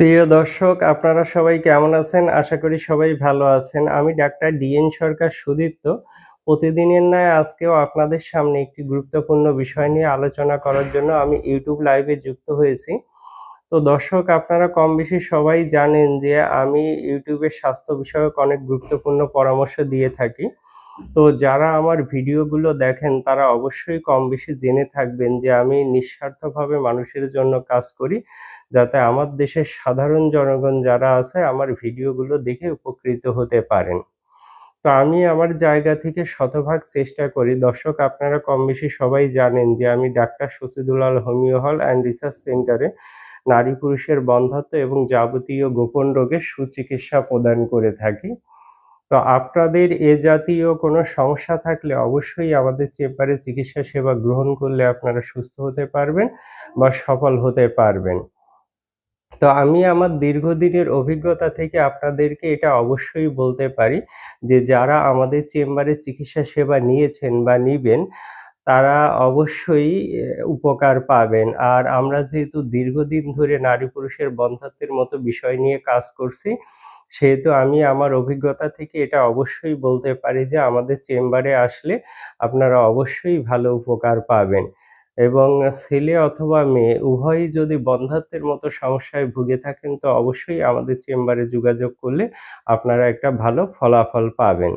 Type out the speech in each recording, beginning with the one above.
প্রিয় দর্শক, আপনারা সবাই কেমন আছেন? আশা করি সবাই ভালো আছেন। আমি ডাক্তার ডিএন সরকার সুদীপ্ত। প্রতিদিনের ন্যায় আজকেও আপনাদের সামনে একটি গুরুত্বপূর্ণ বিষয় নিয়ে আলোচনা করার জন্য আমি ইউটিউব লাইভে যুক্ত হয়েছি। তো দর্শক, আপনারা কম বেশি সবাই জানেন যে আমি ইউটিউবে স্বাস্থ্য বিষয়ক অনেক গুরুত্বপূর্ণ পরামর্শ দিয়ে থাকি। তো যারা আমার ভিডিওগুলো দেখেন, তারা অবশ্যই কম বেশি জেনে থাকবেন যে আমি নিঃস্বার্থভাবে মানুষের জন্য কাজ করি, যাতে আমার দেশের সাধারণ জনগণ যারা আছে, আমার ভিডিওগুলো দেখে উপকৃত হতে পারেন। তো আমি আমার জায়গা থেকে শতভাগ চেষ্টা করি। দর্শক, আপনারা কম বেশি সবাই জানেন যে আমি doctor Sachidulal homeo hall and research সেন্টারে নারী পুরুষের বন্ধাত্ম এবং যাবতীয় গোপন রোগের সুচিকিৎসা প্রদান করে থাকি। তো আপনাদের এ জাতীয় কোনো সমস্যা থাকলে অবশ্যই আমাদের চেম্বারে চিকিৎসা সেবা গ্রহণ করলে আপনারা সুস্থ হতে পারবেন বা সফল হতে পারবেন। তো আমি আমার দীর্ঘদিনের অভিজ্ঞতা থেকে আপনাদেরকে এটা অবশ্যই বলতে পারি যে যারা আমাদের চেম্বারে চিকিৎসা সেবা নিয়েছেন বা নিবেন, তারা অবশ্যই উপকার পাবেন। আর আমরা যেহেতু দীর্ঘদিন ধরে নারী পুরুষের বন্ধাত্বের মতো বিষয় নিয়ে কাজ করছি সেহেতু আমি আমার অভিজ্ঞতা থেকে এটা অবশ্যই বলতে পারি যে আমাদের চেম্বারে আসলে আপনারা অবশ্যই ভালো উপকার পাবেন। এবং ছেলে অথবা মেয়ে উভয়ই যদি বন্ধাত্বের মতো সমস্যায় ভুগে থাকেন তো অবশ্যই আমাদের চেম্বারে যোগাযোগ করলে আপনারা একটা ভালো ফলাফল পাবেন।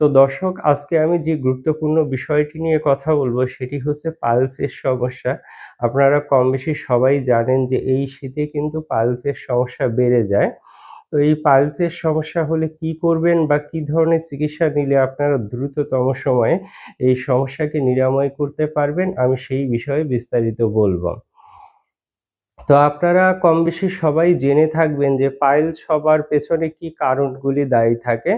তো দর্শক, আজকে আমি যে গুরুত্বপূর্ণ বিষয়টি নিয়ে কথা বলব সেটি হচ্ছে পালসের সমস্যা। আপনারা কম বেশি সবাই জানেন যে এই শীতে কিন্তু পালসের সমস্যা বেড়ে যায়। তো এই পালসের সমস্যা হলে কি করবেন বা কি ধরনের চিকিৎসা নিলে আপনারা দ্রুততম সময়ে এই সমস্যাকে নিরাময় করতে পারবেন? আমি সেই বিষয়ে বিস্তারিত বলব। তো আপনারা কম বেশি সবাই জেনে থাকবেন যে পাইলস হবার পেছনে কি কারণগুলি দায়ী থাকে।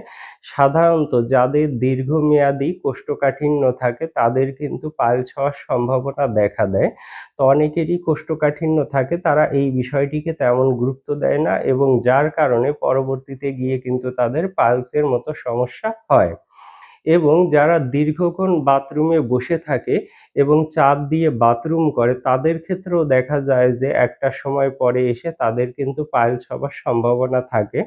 সাধারণত যাদের দীর্ঘমেয়াদী কোষ্ঠকাঠিন্য থাকে, তাদের কিন্তু পাইলস হওয়ার সম্ভাবনা দেখা দেয়। তো অনেকেরই কোষ্ঠকাঠিন্য থাকে, তারা এই বিষয়টিকে তেমন গুরুত্ব দেয় না এবং যার কারণে পরবর্তীতে গিয়ে কিন্তু তাদের পাইলসের মতো সমস্যা হয়। এবং যারা দীর্ঘক্ষণ বাথরুমে বসে থাকে এবং চাপ দিয়ে বাথরুম করে, তাদের ক্ষেত্রেও দেখা যায় যে একটা সময় পরে এসে তাদের কিন্তু পাইলস হবার সম্ভাবনা থাকে।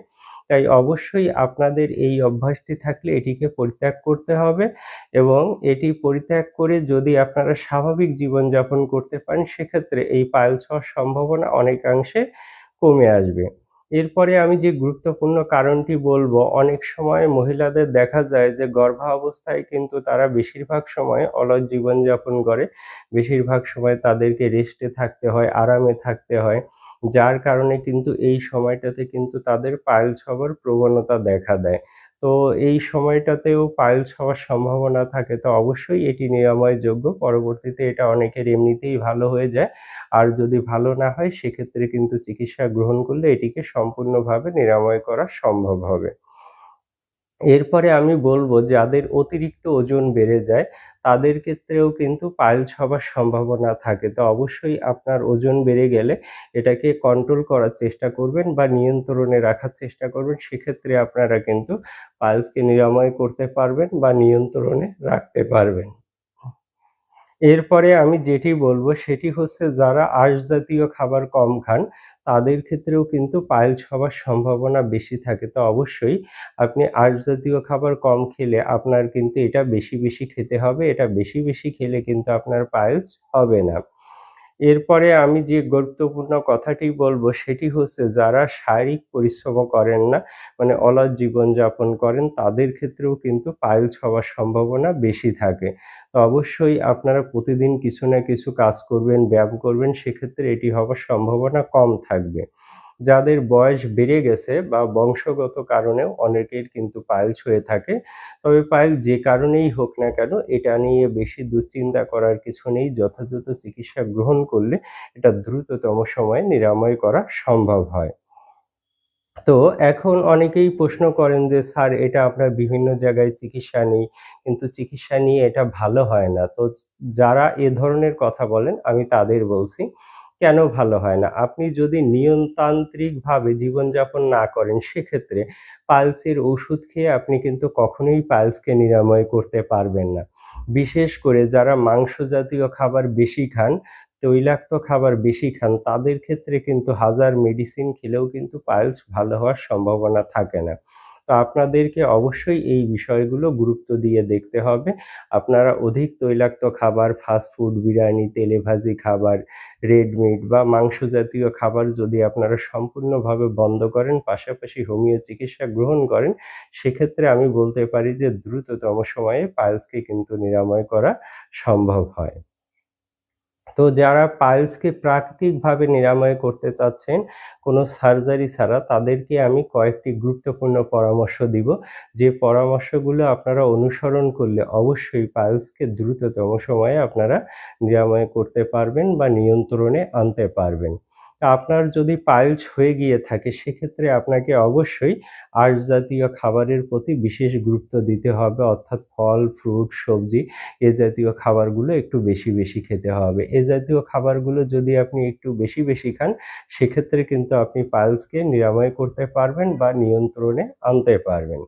তাই অবশ্যই আপনাদের এই অভ্যাসটি থাকলে এটিকে পরিত্যাগ করতে হবে এবং এটি পরিত্যাগ করে যদি আপনারা স্বাভাবিক জীবনযাপন করতে পারেন, সেক্ষেত্রে এই পাইলস হওয়ার সম্ভাবনা অনেকাংশে কমে আসবে। এরপরে আমি যে গুরুত্বপূর্ণ কারণটি বলব, অনেক সময় মহিলাদের দেখা যায় যে গর্ভাবস্থায় কিন্তু তারা বেশিরভাগ সময় অলস জীবনযাপন করে। বেশিরভাগ সময় তাদেরকে রেস্টে থাকতে হয়, আরামে থাকতে হয়। যার কারণে কিন্তু এই সময়টাতে কিন্তু তাদের পাইলস হবার প্রবণতা দেখা দেয়। তো এই সময়টাতেও পাইলস হওয়ার সম্ভাবনা থাকে। তো অবশ্যই এটি নিরাময়যোগ্য। পরবর্তীতে এটা অনেকের এমনিতেই ভালো হয়ে যায়। আর যদি ভালো না হয়, সেক্ষেত্রে কিন্তু চিকিৎসা গ্রহণ করলে এটিকে সম্পূর্ণভাবে নিরাময় করা সম্ভব হবে। এরপরে আমি বলব, যাদের অতিরিক্ত ওজন বেড়ে যায় তাদের ক্ষেত্রেও কিন্তু পাইলস হবার সম্ভাবনা থাকে। তো অবশ্যই আপনার ওজন বেড়ে গেলে এটাকে কন্ট্রোল করার চেষ্টা করবেন বা নিয়ন্ত্রণে রাখার চেষ্টা করবেন। সেক্ষেত্রে আপনারা কিন্তু পাইলসকে নিরাময় করতে পারবেন বা নিয়ন্ত্রণে রাখতে পারবেন। এরপরে আমি যেটি বলব, সেটি হচ্ছে যারা আঁশ জাতীয় খাবার কম খান, তাদের ক্ষেত্রেও কিন্তু পাইলস হওয়ার সম্ভাবনা বেশি থাকে। তো অবশ্যই আপনি আঁশ জাতীয় খাবার কম খেলে আপনার কিন্তু এটা বেশি বেশি খেতে হবে, এটা বেশি বেশি খেলে কিন্তু আপনার পাইলস হবে না। এরপরে আমি যে গুরুত্বপূর্ণ কথাটি বলব সেটি হচ্ছে যারা শারীরিক পরিশ্রম করেন না মানে অলস জীবনযাপন করেন, তাদের ক্ষেত্রেও কিন্তু পাইলস হওয়ার সম্ভাবনা বেশি থাকে। তো অবশ্যই আপনারা প্রতিদিন কিছু না কিছু কাজ করবেন, ব্যায়াম করবেন, সেক্ষেত্রে এটি হওয়ার সম্ভাবনা কম থাকবে। যাদের বয়স বেড়ে গেছে বা বংশগত কারণেও অনেকের কিন্তু পাইলস হয়ে থাকে। তবে পাইল যে কারণেই হোক না কেন, এটা নিয়ে বেশি দুশ্চিন্তা করার কিছু নেই। যথাযথ চিকিৎসা গ্রহণ করলে এটা দ্রুততম সময়ে নিরাময় করা সম্ভব হয়। তো এখন অনেকেই প্রশ্ন করেন যে, স্যার, এটা আমরা বিভিন্ন জায়গায় চিকিৎসা নিই, কিন্তু চিকিৎসা নিয়ে এটা ভালো হয় না। তো যারা এ ধরনের কথা বলেন, আমি তাদের বলছি কেন ভালো হয় না? আপনি যদি নিয়মতান্ত্রিকভাবে জীবনযাপন না করেন, সেক্ষেত্রে পালসের ওষুধ খেয়ে আপনি কিন্তু কখনোই পালসকে নিরাময় করতে পারবেন না। বিশেষ করে যারা মাংস জাতীয় খাবার বেশি খান, তৈলাক্ত খাবার বেশি খান, তাদের ক্ষেত্রে কিন্তু হাজার মেডিসিন খেলেও কিন্তু পাইলস ভালো হওয়ার সম্ভাবনা থাকে না। তো আপনাদেরকে অবশ্যই এই বিষয়গুলো গুরুত্ব দিয়ে দেখতে হবে। আপনারা অধিক তৈলাক্ত খাবার ফাস্টফুড বিরিয়ানি তেলে ভাজি খাবার রেড মিট বা মাংস জাতীয় খাবার যদি আপনারা সম্পূর্ণভাবে বন্ধ করেন, পাশাপাশি হোমিও চিকিৎসা গ্রহণ করেন, সেক্ষেত্রে আমি বলতে পারি যে দ্রুততম সময়ে পাইলসকে কিন্তু নিরাময় করা সম্ভব হয়। তো যারা পাইলসকে প্রাকৃতিকভাবে নিরাময় করতে চাচ্ছেন, কোনো সার্জারি ছাড়া তাদেরকে আমি কয়েকটি গুরুত্বপূর্ণ পরামর্শ দিব। যে পরামর্শগুলো আপনারা অনুসরণ করলে অবশ্যই পাইলসকে দ্রুততম সময়ে আপনারা নিরাময় করতে পারবেন বা নিয়ন্ত্রণে আনতে পারবেন। আপনার যদি পাইলস হয়ে গিয়ে থাকে, সেক্ষেত্রে আপনাকে অবশ্যই আঁশ জাতীয় খাবারের প্রতি বিশেষ গুরুত্ব দিতে হবে। অর্থাৎ ফল ফ্রুট সবজি, এ জাতীয় খাবারগুলো একটু বেশি বেশি খেতে হবে। এ জাতীয় খাবারগুলো যদি আপনি একটু বেশি বেশি খান, সেক্ষেত্রে কিন্তু আপনি পাইলসকে নিরাময় করতে পারবেন বা নিয়ন্ত্রণে আনতে পারবেন।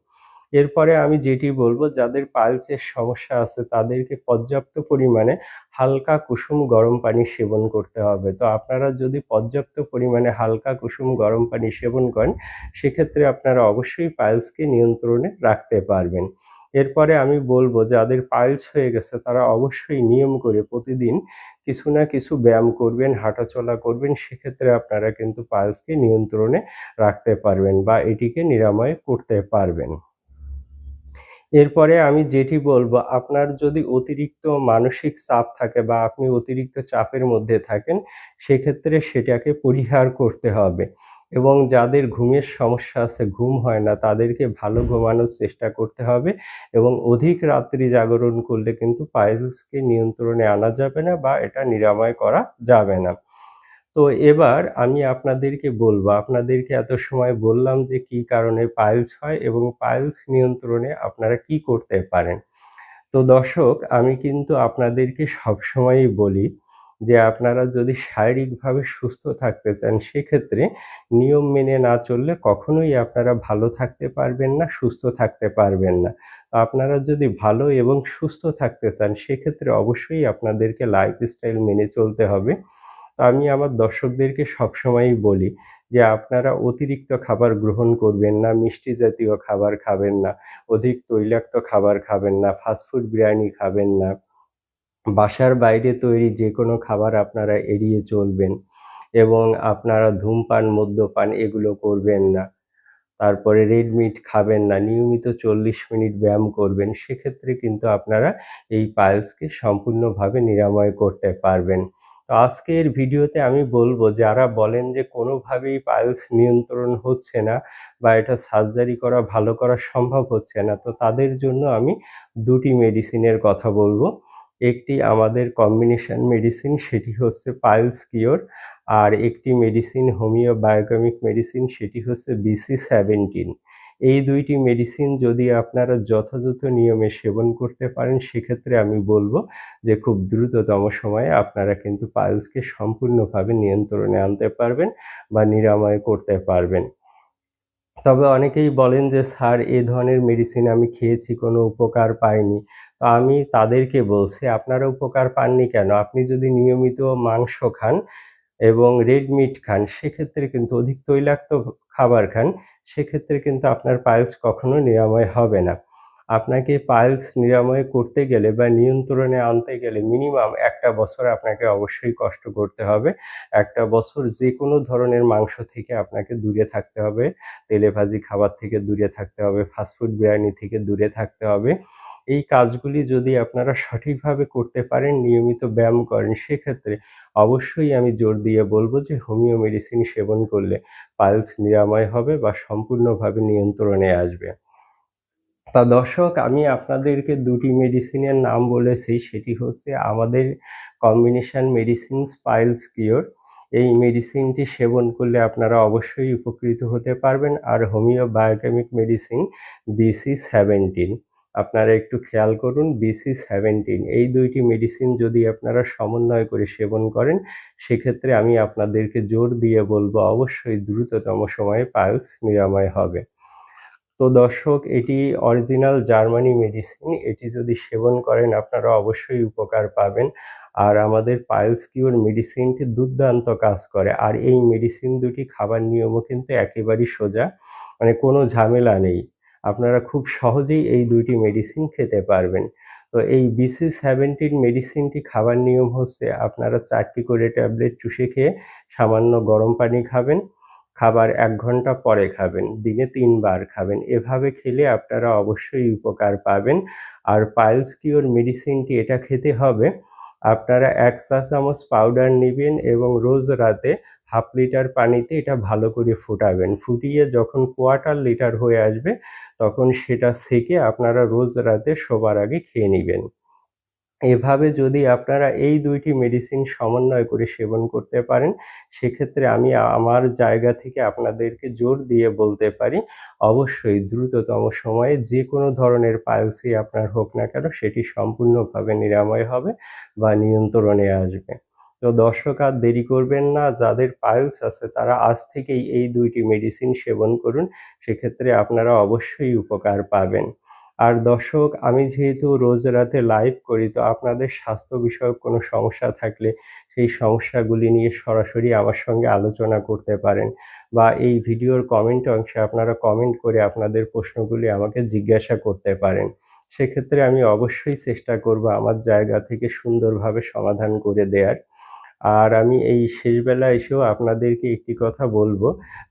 এরপরে আমি যেটি বলব, যাদের পাইলসের সমস্যা আছে, তাদেরকে পর্যাপ্ত পরিমাণে হালকা কুসুম গরম পানি সেবন করতে হবে। তো আপনারা যদি পর্যাপ্ত পরিমাণে হালকা কুসুম গরম পানি সেবন করেন, সেক্ষেত্রে আপনারা অবশ্যই পাইলসকে নিয়ন্ত্রণে রাখতে পারবেন। এরপরে আমি বলব, যাদের পাইলস হয়ে গেছে, তারা অবশ্যই নিয়ম করে প্রতিদিন কিছু না কিছু ব্যায়াম করবেন, হাঁটাচলা করবেন, সেক্ষেত্রে আপনারা কিন্তু পাইলসকে নিয়ন্ত্রণে রাখতে পারবেন বা এটিকে নিরাময় করতে পারবেন। এরপরে আমি যেটি বলব, আপনার যদি অতিরিক্ত মানসিক চাপ থাকে বা আপনি অতিরিক্ত চাপের মধ্যে থাকেন, সেক্ষেত্রে সেটাকে পরিহার করতে হবে। এবং যাদের ঘুমের সমস্যা আছে, ঘুম হয় না, তাদেরকে ভালো ঘুমানোর চেষ্টা করতে হবে এবং অধিক রাত্রি জাগরণ করলে কিন্তু পাইলসকে নিয়ন্ত্রণে আনা যাবে না বা এটা নিরাময় করা যাবে না। তো এবার আমি আপনাদেরকে বলব, আপনাদেরকে এত সময় বললাম যে কি কারণে পাইলস হয় এবং পাইলস নিয়ন্ত্রণে আপনারা কি করতে পারেন। তো দর্শক, আমি কিন্তু আপনাদেরকে সবসময়ই বলি যে আপনারা যদি শারীরিকভাবে সুস্থ থাকতে চান, সেক্ষেত্রে নিয়ম মেনে না চললে কখনোই আপনারা ভালো থাকতে পারবেন না, সুস্থ থাকতে পারবেন না। আপনারা যদি ভালো এবং সুস্থ থাকতে চান, সেক্ষেত্রে অবশ্যই আপনাদেরকে লাইফস্টাইল মেনে চলতে হবে। আমি আমার দর্শকদেরকে সবসময়ই বলি যে আপনারা অতিরিক্ত খাবার গ্রহণ করবেন না, মিষ্টি জাতীয় খাবার খাবেন না, অধিক তৈলাক্ত খাবার খাবেন না ফাস্টফুড বিরিয়ানি খাবেন না, বাসার বাইরে তৈরি যে কোনো খাবার আপনারা এড়িয়ে চলবেন এবং আপনারা ধূমপান, মদ্যপান এগুলো করবেন না। তারপরে রেড মিট খাবেন না, নিয়মিত চল্লিশ মিনিট ব্যায়াম করবেন, সেক্ষেত্রে কিন্তু আপনারা এই পাইলসকে সম্পূর্ণভাবে নিরাময় করতে পারবেন। তো আজকের ভিডিওতে আমি বলব, যারা বলেন যে কোনোভাবেই পাইলস নিয়ন্ত্রণ হচ্ছে না বা এটা সার্জারি করা, ভালো করা সম্ভব হচ্ছে না, তো তাদের জন্য আমি দুটি মেডিসিনের কথা বলব। একটি আমাদের কম্বিনেশন মেডিসিন সেটি হচ্ছে পাইলস কিওর, আর একটি মেডিসিন হোমিও বায়োকেমিক মেডিসিন সেটি হচ্ছে বিসি সেভেন্টিন এই দুইটি মেডিসিন যদি আপনারা যথাযথ নিয়মে সেবন করতে পারেন, সেক্ষেত্রে আমি বলব যে খুব দ্রুততম সময়ে আপনারা কিন্তু পাইলসকে সম্পূর্ণভাবে নিয়ন্ত্রণে আনতে পারবেন বা নিরাময় করতে পারবেন। তবে অনেকেই বলেন যে, স্যার, এ ধরনের মেডিসিন আমি খেয়েছি, কোনো উপকার পাইনি। তো আমি তাদেরকে বলছি, আপনারা উপকার পাননি কেন? আপনি যদি নিয়মিত মাংস খান এবং রেড মিট খান, সেক্ষেত্রে কিন্তু অধিক তৈলাক্ত খাবার খান, সেক্ষেত্রে কিন্তু আপনার পাইলস কখনো নিরাময় হবে না। আপনাকে পাইলস নিরাময় করতে গেলে বা নিয়ন্ত্রণে আনতে গেলে মিনিমাম একটা বছর আপনাকে অবশ্যই কষ্ট করতে হবে। একটা বছর যে কোনো ধরনের মাংস থেকে আপনাকে দূরে থাকতে হবে। তেলে ভাজি খাবার থেকে দূরে থাকতে হবে ফাস্টফুড বিরিয়ানি থেকে দূরে থাকতে হবে। এই কাজগুলি যদি আপনারা সঠিকভাবে করতে পারেন, নিয়মিত ব্যায়াম করেন, সেক্ষেত্রে অবশ্যই আমি জোর দিয়ে বলব যে হোমিও মেডিসিন সেবন করলে পাইলস নিরাময় হবে বা সম্পূর্ণভাবে নিয়ন্ত্রণে আসবে। তা দর্শক, আমি আপনাদেরকে দুটি মেডিসিনের নাম বলেছি, সেটি হচ্ছে আমাদের কম্বিনেশন মেডিসিন পাইলস কিওর এই মেডিসিনটি সেবন করলে আপনারা অবশ্যই উপকৃত হতে পারবেন, আর homeo biochemic medicine BC seventeen আপনারা একটু খেয়াল করুন বিসি সেভেন্টিন এই দুইটি মেডিসিন যদি আপনারা সমন্বয় করে সেবন করেন, সেক্ষেত্রে আমি আপনাদেরকে জোর দিয়ে বলব অবশ্যই দ্রুততম সময়ে পালস নিরাময় হবে। তো দর্শক, এটি অরিজিনাল জার্মানি মেডিসিন এটি যদি সেবন করেন আপনারা অবশ্যই উপকার পাবেন। আর আমাদের পাইলস কিউর মেডিসিনটি দুর্দান্ত কাজ করে। আর এই মেডিসিন দুটি খাবার নিয়মও কিন্তু একেবারেই সোজা মানে কোনো ঝামেলা নেই। আপনারা খুব সহজেই এই দুইটি মেডিসিন খেতে পারবেন। তো এই বিসি সেভেন্টিন মেডিসিনটি খাবার নিয়ম হচ্ছে আপনারা চারটি করে ট্যাবলেট চুষে খেয়ে সামান্য গরম পানি খাবেন, খাবার এক ঘণ্টা পরে খাবেন, দিনে তিনবার খাবেন। এভাবে খেলে আপনারা অবশ্যই উপকার পাবেন। আর পাইলস কিওর মেডিসিনটি এটা খেতে হবে। আপনারা এক চা চামচ পাউডার নেবেন এবং রোজ রাতে হাফ লিটার পানিতে এটা ভালো করে ফুটাবেন। ফুটিয়ে যখন কোয়ার্টার লিটার হয়ে আসবে, তখন সেটা সেকে আপনারা রোজ রাতে শোবার আগে খেয়ে নেবেন। এভাবে যদি আপনারা এই দুইটি মেডিসিন সমন্বয় করে সেবন করতে পারেন, সেক্ষেত্রে আমি আমার জায়গা থেকে আপনাদেরকে জোর দিয়ে বলতে পারি, অবশ্যই দ্রুততম সময়ে যে কোনো ধরনের পাইলসই আপনার হোক না কেন, সেটি সম্পূর্ণভাবে নিরাময় হবে বা নিয়ন্ত্রণে আসবে। তো দর্শক আর দেরি করবেন না, যাদের পাইলস আছে তারা আজ থেকেই এই দুইটি মেডিসিন সেবন করুন, সেক্ষেত্রে আপনারা অবশ্যই উপকার পাবেন। আর দর্শক, আমি যেহেতু রোজ রাতে লাইভ করি, তো আপনাদের স্বাস্থ্য বিষয়ক কোনো সমস্যা থাকলে সেই সমস্যাগুলি নিয়ে সরাসরি আমার সঙ্গে আলোচনা করতে পারেন বা এই ভিডিওর কমেন্ট অংশে আপনারা কমেন্ট করে আপনাদের প্রশ্নগুলি আমাকে জিজ্ঞাসা করতে পারেন। সেক্ষেত্রে আমি অবশ্যই চেষ্টা করব আমার জায়গা থেকে সুন্দরভাবে সমাধান করে দেওয়ার আর আমি এই শেষবেলা এসেও আপনাদেরকে একটি কথা বলব।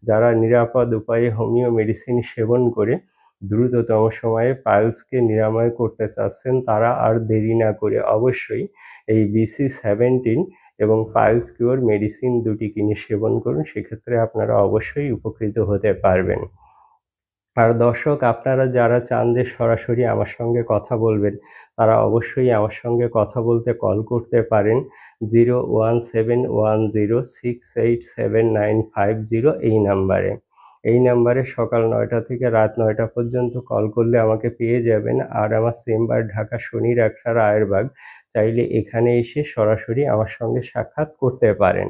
যারা নিরাপদ উপায়ে হোমিও মেডিসিন সেবন করে দ্রুততম সময়ে পাইলসকে নিরাময় করতে চাচ্ছেন, তারা আর দেরি না করে অবশ্যই এই বিসি সেভেন্টিন এবং পাইলস কিওর মেডিসিন দুটি কিনে সেবন করুন। সেক্ষেত্রে আপনারা অবশ্যই উপকৃত হতে পারবেন। আর দর্শক, আপনারা যারা চান যে সরাসরি আমার সঙ্গে কথা বলবেন, তারা অবশ্যই আমার সঙ্গে কথা বলতে কল করতে পারেন। Zero one seven one zero six eight seven nine five zero এই নাম্বারে। এই নাম্বারে সকাল নয়টা থেকে রাত নয়টা পর্যন্ত কল করলে আমাকে পেয়ে যাবেন। আর আমার চেম্বার ঢাকা শনি রাখা রায়েরবাগ চাইলে এখানে এসে সরাসরি আমার সঙ্গে সাক্ষাৎ করতে পারেন।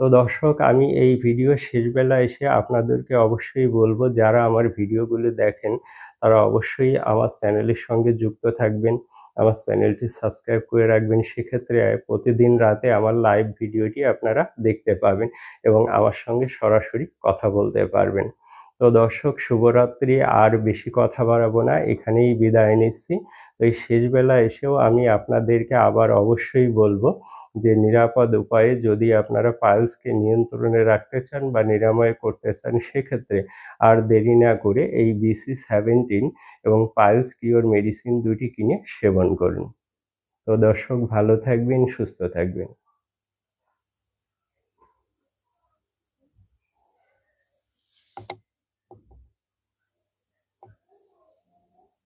তো দর্শক, আমি এই ভিডিও শেষবেলা এসে আপনাদেরকে অবশ্যই বলব, যারা আমার ভিডিওগুলো দেখেন, তারা অবশ্যই আমার চ্যানেলের সঙ্গে যুক্ত থাকবেন, আমার চ্যানেলটি সাবস্ক্রাইব করে রাখবেন। সেক্ষেত্রে প্রতিদিন রাতে আমার লাইভ ভিডিওটি আপনারা দেখতে পাবেন এবং আমার সঙ্গে সরাসরি কথা বলতে পারবেন। তো দর্শক, শুভরাত্রি, আর বেশি কথা বাড়াবো না, এখানেই বিদায় নিচ্ছি। তো এই শেষবেলা এসেও আমি আপনাদেরকে আবার অবশ্যই বলব যে, নিরাপদ উপায়ে যদি আপনারা পাইলসকে নিয়ন্ত্রণে রাখতে চান বা নিরাময় করতে চান, সেক্ষেত্রে আর দেরি না করে এই বিসি সেভেন্টিন এবং পাইলস কিওর মেডিসিন দুটি কিনে সেবন করুন। তো দর্শক, ভালো থাকবেন, সুস্থ থাকবেন।